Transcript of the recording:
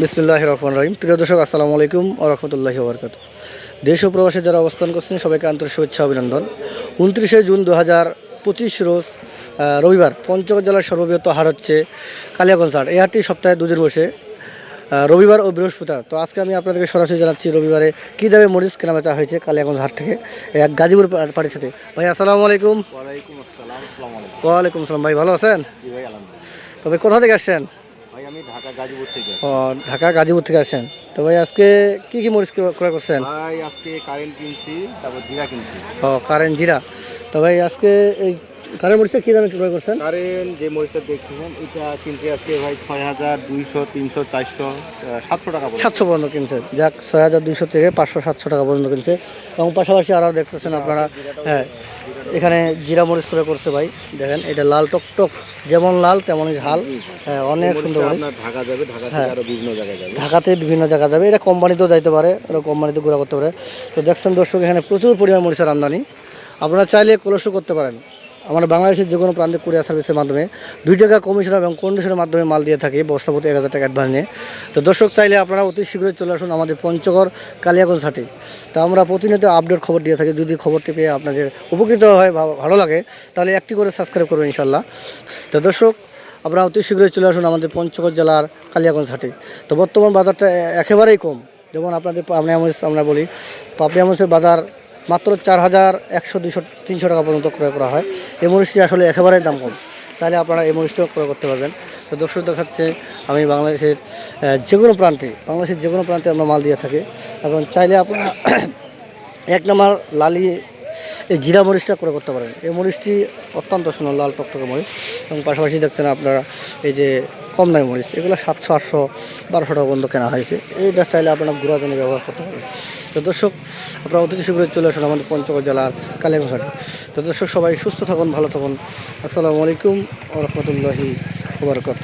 বিসমুল্লাহ রহমান রহিম। প্রিয় দর্শক আসসালামু আলাইকুম রহমতুল্লাহি বরকাত দেশ ও প্রবাসে যারা অবস্থান করছেন সবাইকে আন্তরিক শুভেচ্ছা অভিনন্দন। উনত্রিশে জুন দু হাজার পঁচিশ রোজ রবিবার পঞ্চগড় জেলার সর্ববৃহৎ হার হচ্ছে কালিয়াগঞ্জ হাট। এই হাটটি সপ্তাহে দুদিন বসে রবিবার ও বৃহস্পতিবার। তো আজকে আমি আপনাদেরকে সরাসরি জানাচ্ছি রবিবারে কী দামে মরিচ কেনাবেচা হয়েছে কালিয়াগঞ্জ হাট থেকে এক গাজীপুর পাড়ির সাথে। ভাই আসসালামু আলাইকুম। ওয়ালাইকুম আসসালাম ভাই ভালো আছেন? তবে কোথা থেকে আসছেন? আমি ঢাকা গাজীপুর থেকে। ও ঢাকা গাজীপুর থেকে আসেন। তো ভাই আজকে কী কী মরিচ ক্রয় করছেন? ভাই আজকে কারেন্ট কিনছি তারপর জিরা কিনছি। ও কারেন্ট জিরা। তো ভাই আজকে এই কারেন্ট মরিচটা কী দামে ক্রয় করছেন? কারেন্ট যে মরিচটা দেখছিলেন এটা কিনছি আজকে ভাই ছয় হাজার দুইশো তিনশো চারশো সাতশো টাকা সাতশো পর্যন্ত কিনছে। যাক ছয় হাজার দুইশো থেকে পাঁচশো সাতশো টাকা পর্যন্ত কিনছে। এবং পাশাপাশি আরও দেখতেছেন আপনারা হ্যাঁ এখানে জিরা মরিচ করে করছে ভাই। দেখেন এটা লাল টক টক যেমন লাল তেমনই ঝাল। হ্যাঁ অনেক সুন্দর মরিচ। ঢাকা যাবে হ্যাঁ। আরও বিভিন্ন জায়গায় যাবে। ঢাকাতে বিভিন্ন জায়গা যাবে। এটা কোম্পানিতেও যাইতে পারে এটা কোম্পানিতে ঘোরা করতে পারে। তো দেখছেন দর্শক এখানে প্রচুর পরিমাণ মরিচের আমদানি। আপনারা চাইলে কলসও করতে পারেন। আমরা বাংলাদেশের যে কোনো প্রান্তে কুরিয়ার সার্ভিসের মাধ্যমে দুই টাকা কমিশন এবং কন্ডিশনের মাধ্যমে মাল দিয়ে থাকি বস্তাপতি এক হাজার টাকা অ্যাডভান্স নিয়ে। তো দর্শক, চাইলে আপনারা অতি শীঘ্রই চলে আসুন আমাদের পঞ্চগড় কালিয়াগঞ্জ হাটে। তো আমরা প্রতিনিয়ত আপডেট খবর দিয়ে থাকি। যদি খবরটি পেয়ে আপনাদের উপকৃত হয় ভালো লাগে, তাহলে একটি করে সাবস্ক্রাইব করবেন ইনশাল্লাহ তো দর্শক, আপনারা অতি শীঘ্রই চলে আসুন আমাদের পঞ্চগড় জেলার কালিয়াগঞ্জ হাটে। তো বর্তমান বাজারটা একেবারেই কম। যেমন আপনাদের পাবনা আমস আমরা বলি, পাবনা আমসের বাজার মাত্র চার হাজার একশো দুশো তিনশো টাকা পর্যন্ত ক্রয় করা হয়। এই মরিচটি আসলে একেবারেই দাম কম। তাহলে আপনারা এই মরিচটিও ক্রয় করতে পারবেন। তো দর্শক দেখাচ্ছে, আমি বাংলাদেশের যে কোনো প্রান্তে, বাংলাদেশের যে কোনো প্রান্তে আমরা মাল দিয়ে থাকি। এবং চাইলে আপনারা এক নম্বর লালি এই জিরা মরিচটা করে করতে পারেন। এই মরিচটি অত্যন্ত সুন্দর, লাল টকটকে মরিচ। এবং পাশাপাশি দেখছেন আপনারা এই যে কম দামি মরিচ, এগুলো সাতশো, আটশো, বারোশো টাকা পর্যন্ত কেনা হয়েছে। এইটা চাইলে আপনারা গুঁড়া জন্য ব্যবহার করতে পারেন। তো দর্শক, আপনারা অতি শীঘ্রই চলে আসুন আমাদের পঞ্চগড় জেলার কালিয়াঘাটে তো দর্শক, সবাই সুস্থ থাকুন, ভালো থাকুন। আসসালামু আলাইকুম রহমতুল্লাহি ওবরকাত